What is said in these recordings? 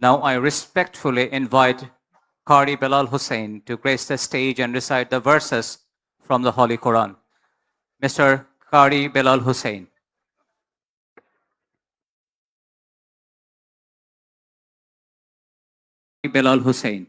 Now I respectfully invite Qari Bilal Hussain to grace the stage and recite the verses from the Holy Quran. Mr. Qari Bilal Hussain. Bilal Hussain.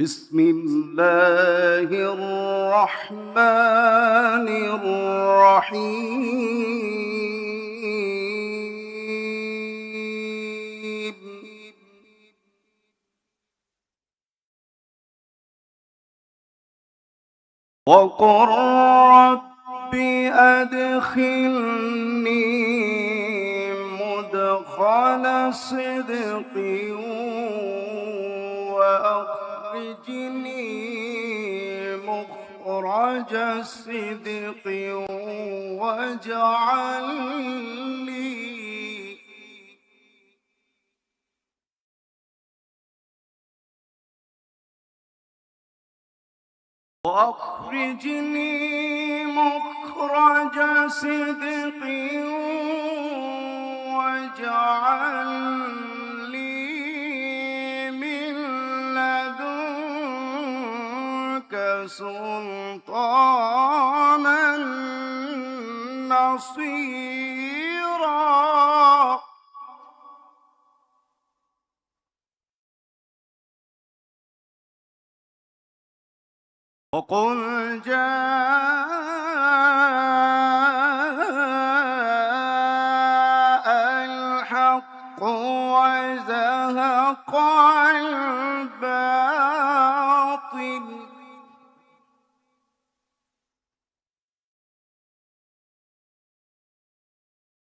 بسم الله الرحمن الرحيم. وقل رب أدخلني مدخل صدق مخرج صدق واجعل لي وأخرجني مخرج صدق واجعل لي سلطانا نصيرا وقل جاء الحق وزهق الباطل.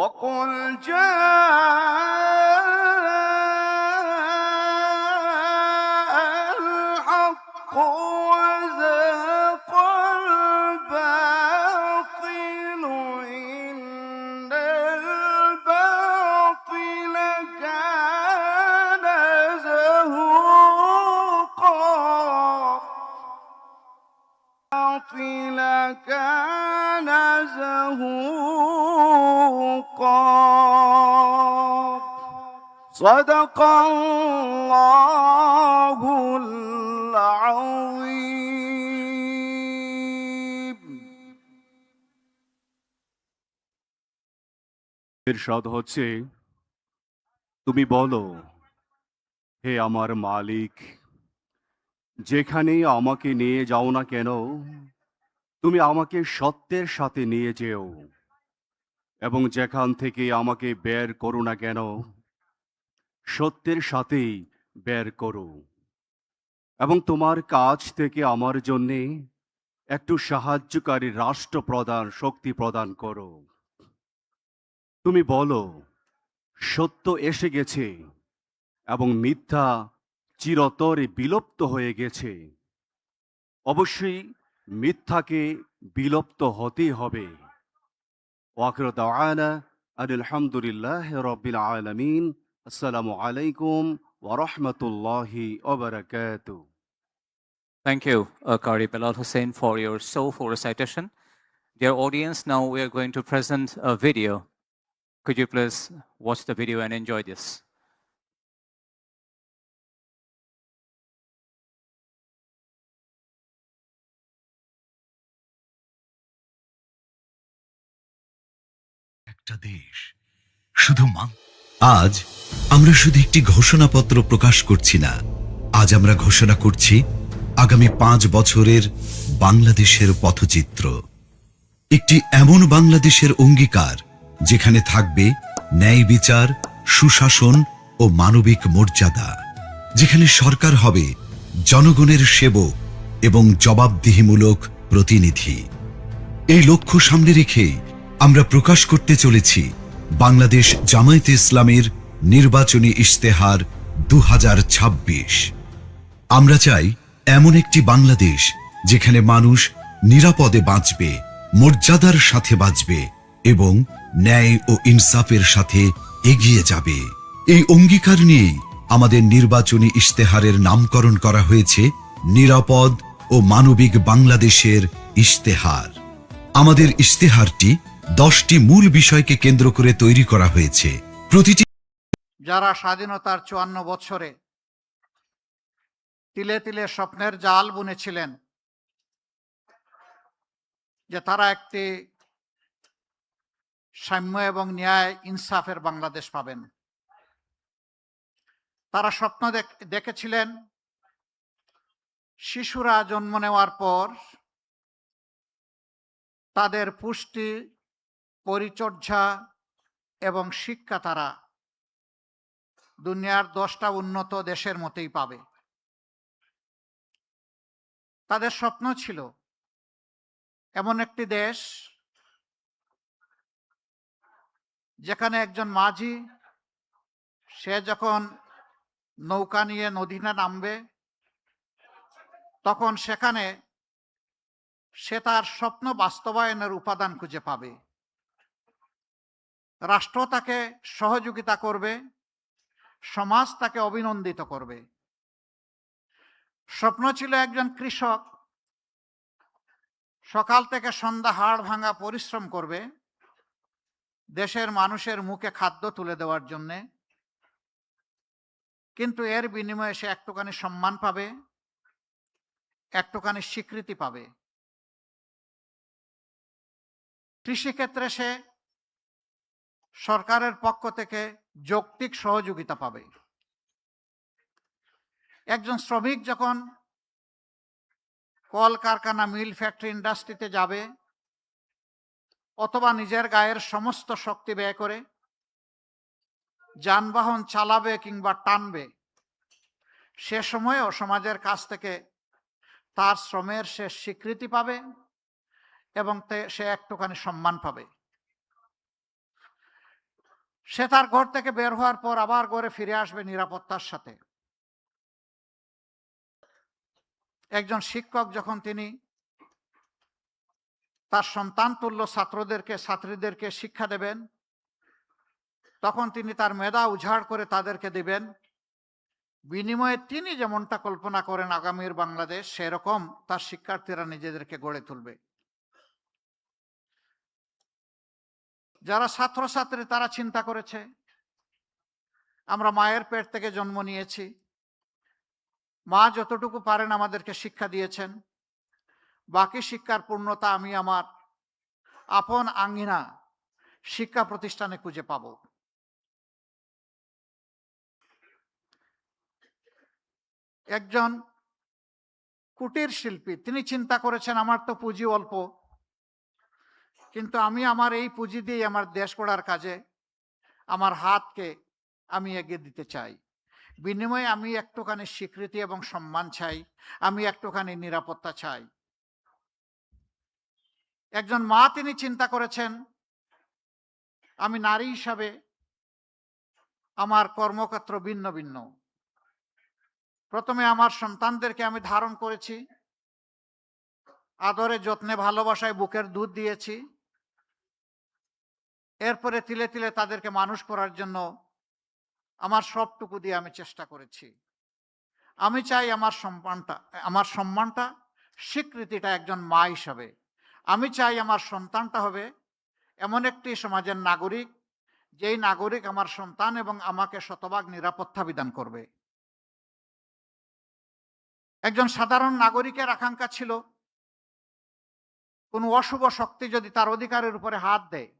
وقل جاء الحق وزهق الباطل إن الباطل كان زهوقا. الباطل كان زهوقا. صدق الله العظيم এরশাদ হচ্ছে তুমি বলো হে আমার মালিক যেখানে আমাকে নিয়ে যাও না কেন তুমি আমাকে সত্যের সাথে নিয়ে যেও এবং যেখান থেকে আমাকে বের করো না কেন, সত্যের সাথেই বের করো। এবং তোমার কাছ থেকে আমার জন্যে একটু সাহায্যকারী রাষ্ট্র প্রদান, শক্তি প্রদান করো। তুমি বলো, সত্য এসে গেছে এবং মিথ্যা চিরতরে বিলুপ্ত হয়ে গেছে। অবশ্যই মিথ্যাকে বিলুপ্ত হতেই হবে। ওয়াকির দাওয়ানা আলহামদুলিল্লাহ রবিল আলমিন আসসালামু আলাইকুম ওরহমতুল্লাহি ওবরাকাতু Thank you, uh, Qari Bilal Hussain, for your soulful recitation. Dear audience, now we are going to present a video. Could you please watch the video and enjoy this? একটা দেশ। শুধু মান আজ আমরা শুধু একটি ঘোষণাপত্র প্রকাশ করছি না। আজ আমরা ঘোষণা করছি আগামী পাঁচ বছরের বাংলাদেশের পথচিত্র। একটি এমন বাংলাদেশের অঙ্গীকার যেখানে থাকবে ন্যায় বিচার, সুশাসন ও মানবিক মর্যাদা। যেখানে সরকার হবে জনগণের সেবক এবং জবাবদিহিমূলক প্রতিনিধি। এই লক্ষ্য সামনে রেখে আমরা প্রকাশ করতে চলেছি বাংলাদেশ জামায়াতে ইসলামের নির্বাচনী ইশতেহার দু হাজার ছাব্বিশ। আমরা চাই এমন একটি বাংলাদেশ যেখানে মানুষ নিরাপদে বাঁচবে, মর্যাদার সাথে বাঁচবে এবং ন্যায় ও ইনসাফের সাথে এগিয়ে যাবে। এই অঙ্গীকার নিয়েই আমাদের নির্বাচনী ইশতেহারের নামকরণ করা হয়েছে নিরাপদ ও মানবিক বাংলাদেশের ইশতেহার। আমাদের ইশতেহারটি দশটি মূল বিষয়কে কেন্দ্র করে তৈরি করা হয়েছে। প্রতিটি যারা স্বাধীনতার চুয়ান্ন বছরে তিলে তিলে স্বপ্নের জাল বুনেছিলেন, যে তারা একটি সাম্য এবং ন্যায় ইনসাফের বাংলাদেশ পাবেন। তারা স্বপ্ন দেখ- দেখেছিলেন, শিশুরা জন্ম নেওয়ার পর তাদের পুষ্টি পরিচর্যা এবং শিক্ষা তারা দুনিয়ার দশটা উন্নত দেশের মতেই পাবে। তাদের স্বপ্ন ছিল এমন একটি দেশ যেখানে একজন মাঝি, সে যখন নৌকা নিয়ে নদীতে নামবে, তখন সেখানে সে তার স্বপ্ন বাস্তবায়নের উপাদান খুঁজে পাবে। রাষ্ট্র তাকে সহযোগিতা করবে, সমাজ তাকে অভিনন্দিত করবে। স্বপ্ন ছিল একজন কৃষক, সকাল থেকে সন্ধ্যা হাড় ভাঙা পরিশ্রম করবে, দেশের মানুষের মুখে খাদ্য তুলে দেওয়ার জন্যে। কিন্তু এর বিনিময়ে সে একটুখানি সম্মান পাবে, একটুখানি স্বীকৃতি পাবে। কৃষিক্ষেত্রে সে সরকারের পক্ষ থেকে যৌক্তিক সহযোগিতা পাবে। একজন শ্রমিক যখন কলকারখানা, মিল ফ্যাক্টরি ইন্ডাস্ট্রিতে যাবে অথবা নিজের গায়ের সমস্ত শক্তি ব্যয় করে যানবাহন চালাবে কিংবা টানবে, সে সময়েও সমাজের কাছ থেকে তার শ্রমের সে স্বীকৃতি পাবে এবং সে একটুখানি সম্মান পাবে। সে তার ঘর থেকে বের হওয়ার পর আবার ঘরে ফিরে আসবে নিরাপত্তার সাথে। একজন শিক্ষক যখন তিনি তার সন্তান তুল্য ছাত্রদেরকে, ছাত্রীদেরকে শিক্ষা দেবেন, তখন তিনি তার মেধা উজাড় করে তাদেরকে দিবেন। বিনিময়ে তিনি যেমনটা কল্পনা করেন আগামীর বাংলাদেশ, সেরকম তার শিক্ষার্থীরা নিজেদেরকে গড়ে তুলবে। যারা ছাত্রছাত্রী, তারা চিন্তা করেছে, আমরা মায়ের পেট থেকে জন্ম নিয়েছি। মা যতটুকু পারেন আমাদেরকে শিক্ষা দিয়েছেন। বাকি শিক্ষার পূর্ণতা আমি আমার আপন আঙ্গিনা শিক্ষা প্রতিষ্ঠানে খুঁজে পাব। একজন কুটির শিল্পী, তিনি চিন্তা করেছেন, আমার তো পুঁজি অল্প। কিন্তু আমি আমার এই পুঁজি দিয়ে আমার দেশ গড়ার কাজে, আমার হাতকে আমি এগিয়ে দিতে চাই। বিনিময়ে আমি একটুখানি স্বীকৃতি এবং সম্মান চাই, আমি একটুখানি নিরাপত্তা চাই। একজন মা তিনি চিন্তা করেছেন, আমি নারী হিসাবে আমার কর্মক্ষেত্র ভিন্ন ভিন্ন। প্রথমে আমার সন্তানদেরকে আমি ধারণ করেছি, আদরে যত্নে ভালোবাসায় বুকের দুধ দিয়েছি। এরপরে তিলে তিলে তাদেরকে মানুষ করার জন্য আমার সবটুকু দিয়ে আমি চেষ্টা করেছি। আমি চাই আমার সম্মানটা আমার সম্মানটা স্বীকৃতিটা একজন মা হিসাবে। আমি চাই আমার সন্তানটা হবে এমন একটি সমাজের নাগরিক, যেই নাগরিক আমার সন্তান এবং আমাকে শতভাগ নিরাপত্তা বিধান করবে। একজন সাধারণ নাগরিকের আকাঙ্ক্ষা ছিল, কোনো অশুভ শক্তি যদি তার অধিকারের উপরে হাত দেয়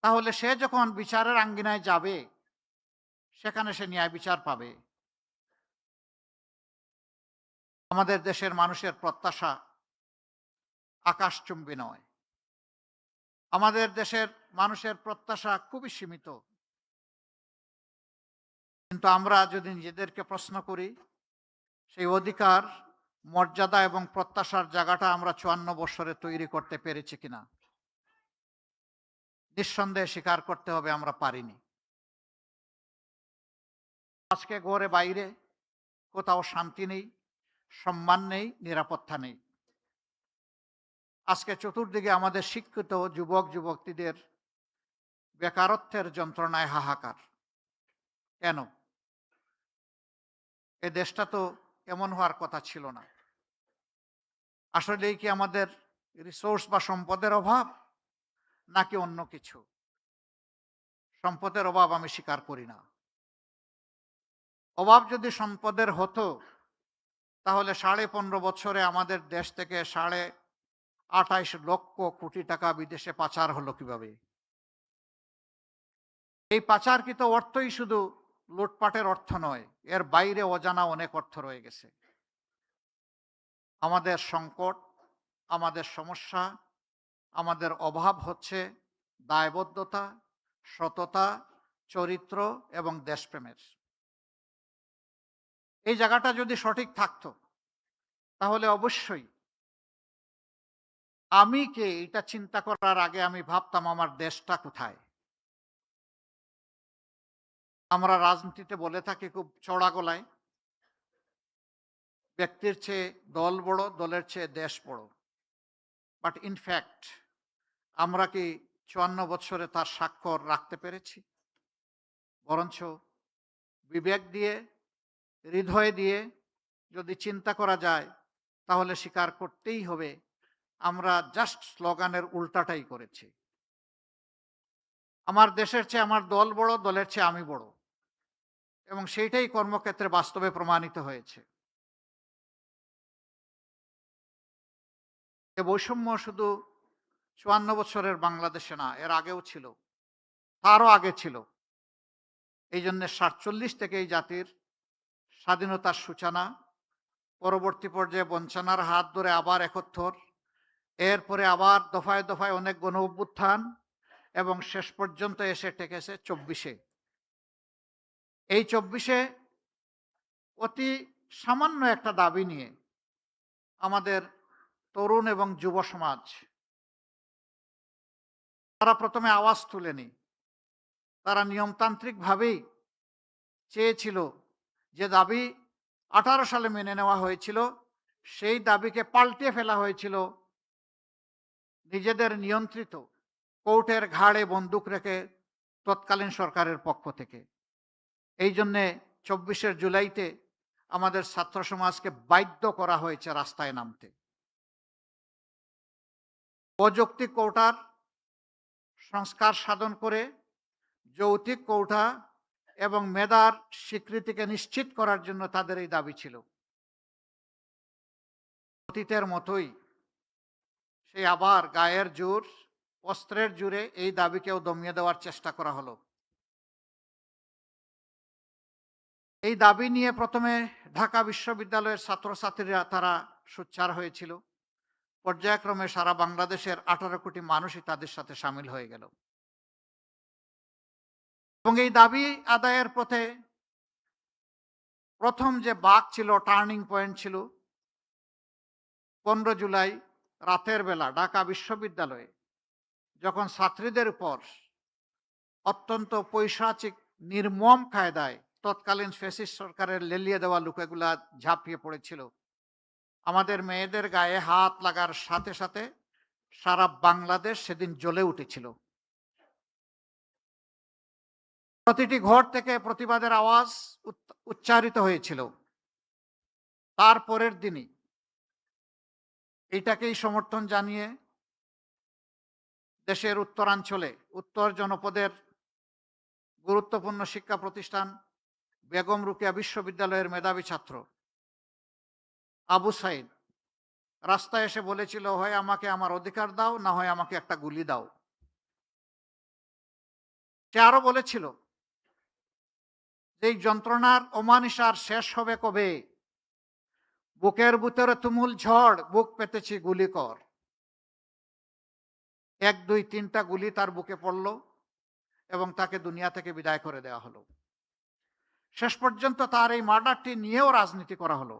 তাহলে সে যখন বিচারের আঙ্গিনায় যাবে, সেখানে সে ন্যায় বিচার পাবে। আমাদের দেশের মানুষের প্রত্যাশা আকাশচুম্বী নয়। আমাদের দেশের মানুষের প্রত্যাশা খুবই সীমিত। কিন্তু আমরা যদি নিজেদেরকে প্রশ্ন করি, সেই অধিকার, মর্যাদা এবং প্রত্যাশার জায়গাটা আমরা চুয়ান্ন বছরে তৈরি করতে পেরেছি কিনা? নিঃসন্দেহে স্বীকার করতে হবে, আমরা পারিনি। আজকে ঘরে বাইরে কোথাও শান্তি নেই, সম্মান নেই, নিরাপত্তা নেই। আজকে চতুর্দিকে আমাদের শিক্ষিত যুবক, যুবতীদের বেকারত্বের যন্ত্রণায় হাহাকার। কেন? এ দেশটা তো এমন হওয়ার কথা ছিল না। আসলেই কি আমাদের রিসোর্স বা সম্পদের অভাব? নাকি অন্য কিছু? সম্পদের অভাব আমি স্বীকার করি না। অভাব যদি সম্পদের হতো, তাহলে সাড়ে পনেরো বছরে আমাদের দেশ থেকে সাড়ে আঠাইশ লক্ষ কোটি টাকা বিদেশে পাচার হলো কীভাবে? এই পাচারকৃত অর্থই শুধু লুটপাটের অর্থ নয়, এর বাইরে অজানা অনেক অর্থ রয়ে গেছে। আমাদের সংকট, আমাদের সমস্যা আমাদের অভাব হচ্ছে দায়বদ্ধতা, সততা, চরিত্র এবং দেশপ্রেমের। এই জায়গাটা যদি সঠিক থাকতো, তাহলে অবশ্যই আমি কে এটা চিন্তা করার আগে আমি ভাবতাম আমার দেশটা কোথায়। আমরা রাজনীতিতে বলে থাকি খুব চড়া গলায়, ব্যক্তির চেয়ে দল বড়, দলের চেয়ে দেশ বড়। বাট ইনফ্যাক্ট আমরা কি চুয়ান্ন বছরে তার স্বাক্ষর রাখতে পেরেছি? বরঞ্চ বিবেক দিয়ে, হৃদয় দিয়ে যদি চিন্তা করা যায়, তাহলে স্বীকার করতেই হবে, আমরা জাস্ট স্লোগানের উল্টাটাই করেছি। আমার দেশের চেয়ে আমার দল বড়, দলের চেয়ে আমি বড়। এবং সেইটাই কর্মক্ষেত্রে বাস্তবে প্রমাণিত হয়েছে। এ বৈষম্য শুধু চুয়ান্ন বছরের বাংলাদেশে না, এর আগেও ছিল, তারও আগে ছিল। এই জন্যে সাতচল্লিশ থেকে এই জাতির স্বাধীনতার সূচনা, পরবর্তী পর্যায়ে বঞ্চনার হাত ধরে আবার একত্তর এরপরে আবার দফায় দফায় অনেক গণ অভ্যুত্থান এবং শেষ পর্যন্ত এসে টেকেছে চব্বিশে। এই চব্বিশে অতি সামান্য একটা দাবি নিয়ে আমাদের তরুণ এবং যুব সমাজ। তারা প্রথমে আওয়াজ তুলেনি তারা নিয়মতান্ত্রিকভাবেই চেয়েছিল যে দাবি আঠারো সালে মেনে নেওয়া হয়েছিল, সেই দাবিকে পাল্টে ফেলা হয়েছিল। নিজেদের নিয়ন্ত্রিত কোর্টের ঘাড়ে বন্দুক রেখে তৎকালীন সরকারের পক্ষ থেকে। এই জন্যে চব্বিশের জুলাইতে আমাদের ছাত্র সমাজকে বাধ্য করা হয়েছে রাস্তায় নামতে। অযৌক্তিক কৌটার সংস্কার সাধন করে যৌতিক কৌটা এবং মেধার স্বীকৃতিকে নিশ্চিত করার জন্য তাদের এই দাবি ছিল। অতীতের মতোই সেই আবার গায়ের জোর, অস্ত্রের জোরে এই দাবিকেও দমিয়ে দেওয়ার চেষ্টা করা হলো। এই দাবি নিয়ে প্রথমে ঢাকা বিশ্ববিদ্যালয়ের ছাত্রছাত্রীরা তারা সোচ্চার হয়েছিল। পর্যায়ক্রমে সারা বাংলাদেশের আঠারো কোটি মানুষই তাদের সাথে সামিল হয়ে গেল। এবং এই দাবি আদায়ের পথে প্রথম যে বাক ছিল, টার্নিং পয়েন্ট ছিল, পনেরো জুলাই রাতের বেলা ঢাকা বিশ্ববিদ্যালয়ে যখন ছাত্রীদের উপর অত্যন্ত পৈশাচিক, নির্মম কায়দায় তৎকালীন ফেসিস সরকারের লেলিয়ে দেওয়া লোকেগুলা ঝাঁপিয়ে পড়েছিল আমাদের মেয়েদের গায়ে হাত লাগার সাথে সাথে সারা বাংলাদেশ সেদিন জ্বলে উঠেছিল। প্রতিটি ঘর থেকে প্রতিবাদের আওয়াজ উচ্চারিত হয়েছিল। তারপরের দিনই এটাকেই সমর্থন জানিয়ে দেশের উত্তরাঞ্চলে উত্তর জনপদের গুরুত্বপূর্ণ শিক্ষা প্রতিষ্ঠান বেগম রুকিয়া বিশ্ববিদ্যালয়ের মেধাবী ছাত্র আবু সাইদ। রাস্তায় এসে বলেছিল, হয় আমাকে আমার অধিকার দাও, না হয় আমাকে একটা গুলি দাও। সে আরও বলেছিল এই যন্ত্রণার অমানিসার শেষ হবে কবে? বুকের ভিতরে তুমুল ঝড়, বুক পেতেছি গুলি কর। এক, দুই, তিনটা গুলি তার বুকে পড়ল এবং তাকে দুনিয়া থেকে বিদায় করে দেওয়া হলো। শেষ পর্যন্ত তার এই মার্ডারটি নিয়েও রাজনীতি করা হলো।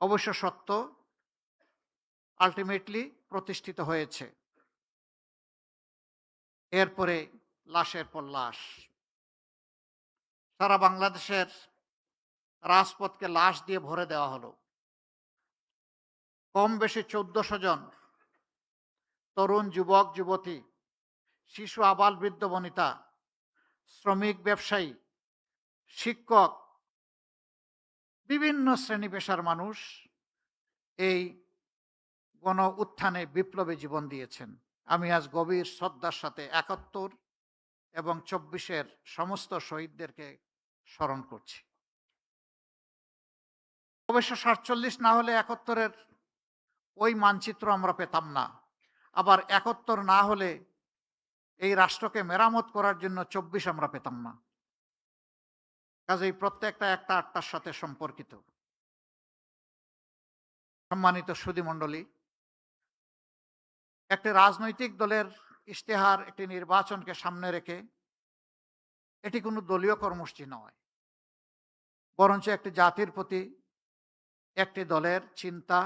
অবশ্য সত্য আলটিমেটলি প্রতিষ্ঠিত হয়েছে। এরপরে লাশের পর লাশ। সারা বাংলাদেশের রাজপথকে লাশ দিয়ে ভরে দেওয়া হলো। কম বেশি চোদ্দশো জন তরুণ যুবক, যুবতী, শিশু, আবাল, বৃদ্ধ, বনিতা, শ্রমিক, ব্যবসায়ী, শিক্ষক বিভিন্ন শ্রেণি পেশার মানুষ এই গণ উত্থানে বিপ্লবে জীবন দিয়েছেন। আমি আজ গভীর শ্রদ্ধার সাথে একাত্তর এবং চব্বিশের সমস্ত শহীদদেরকে স্মরণ করছি। অবশ্য সাতচল্লিশ না হলে একাত্তরের ওই মানচিত্র আমরা পেতাম না। আবার একাত্তর না হলে এই রাষ্ট্রকে মেরামত করার জন্য চব্বিশ আমরা পেতাম না। কাজেই প্রত্যেকটা একটা আটটার সাথে সম্পর্কিত। সম্মানিত সুধী মণ্ডলী একটি রাজনৈতিক দলের ইশতেহার, একটি নির্বাচনকে সামনে রেখে এটি কোনো দলীয় কর্মসূচি নয়। বরঞ্চ একটি জাতির প্রতি একটি দলের চিন্তা,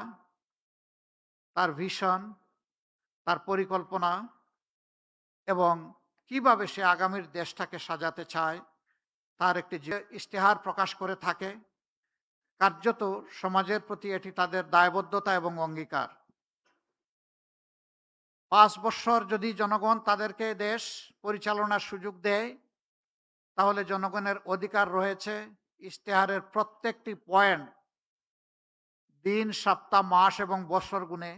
তার ভিশন, তার পরিকল্পনা এবং কীভাবে সে আগামীর দেশটাকে সাজাতে চায় তার একটি ইশতেহার প্রকাশ করে থাকে, কার্যত সমাজের প্রতি এটি তাদের দায়বদ্ধতা এবং অঙ্গীকার। পাঁচ বছর যদি জনগণ তাদেরকে দেশ পরিচালনার সুযোগ দেয়, তাহলে জনগণের অধিকার রয়েছে ইশতেহারের প্রত্যেকটি পয়েন্ট দিন, সপ্তাহ, মাস এবং বছর গুণে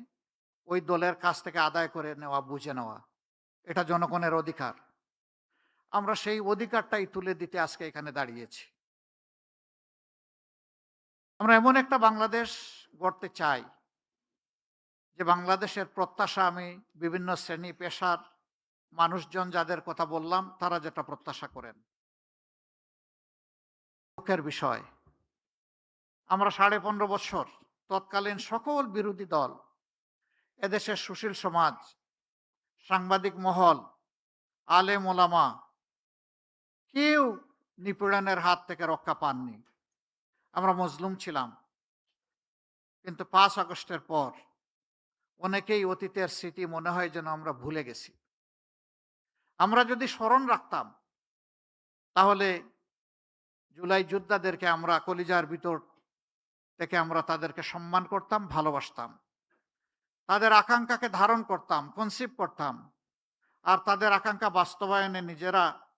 ওই দলের কাছ থেকে আদায় করে নেওয়া, বুঝে নেওয়া। এটা জনগণের অধিকার। আমরা সেই অধিকারটাই তুলে দিতে আজকে এখানে দাঁড়িয়েছি। আমরা এমন একটা বাংলাদেশ গড়তে চাই, যে বাংলাদেশের প্রত্যাশা আমি বিভিন্ন শ্রেণি পেশার মানুষজন যাদের কথা বললাম, তারা যেটা প্রত্যাশা করেন। দুঃখের বিষয়, আমরা সাড়ে পনেরো বছর তৎকালীন সকল বিরোধী দল, এদেশের সুশীল সমাজ, সাংবাদিক মহল, আলেম ওলামা কেউ নিপীড়নের হাত থেকে রক্ষা পাননি। আমরা মজলুম ছিলাম। কিন্তু পাঁচ আগস্টের পর অনেকেই অতীতের স্মৃতি মনে হয় যেন আমরা ভুলে গেছি। আমরা যদি স্মরণ রাখতাম, তাহলে জুলাই যোদ্ধাদেরকে আমরা কলিজার ভিতর থেকে আমরা তাদেরকে সম্মান করতাম, ভালোবাসতাম। তাদের আকাঙ্ক্ষাকে ধারণ করতাম কনসিভ করতাম। আর তাদের আকাঙ্ক্ষা বাস্তবায়নে নিজেরা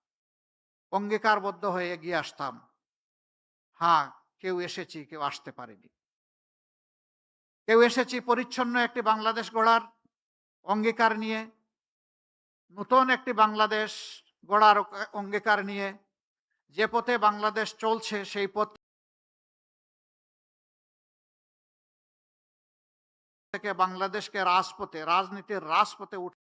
অঙ্গীকারবদ্ধ হয়ে এগিয়ে আসতাম। হ্যাঁ কেউ এসেছি, কেউ আসতে পারেনি। কেউ এসেছি পরিচ্ছন্ন একটি বাংলাদেশ গড়ার অঙ্গীকার নিয়ে, নতুন একটি বাংলাদেশ গড়ার অঙ্গীকার নিয়ে, যে পথে বাংলাদেশ চলছে সেই পথ থেকে বাংলাদেশকে রাজপথে, রাজনীতির রাজপথে উঠ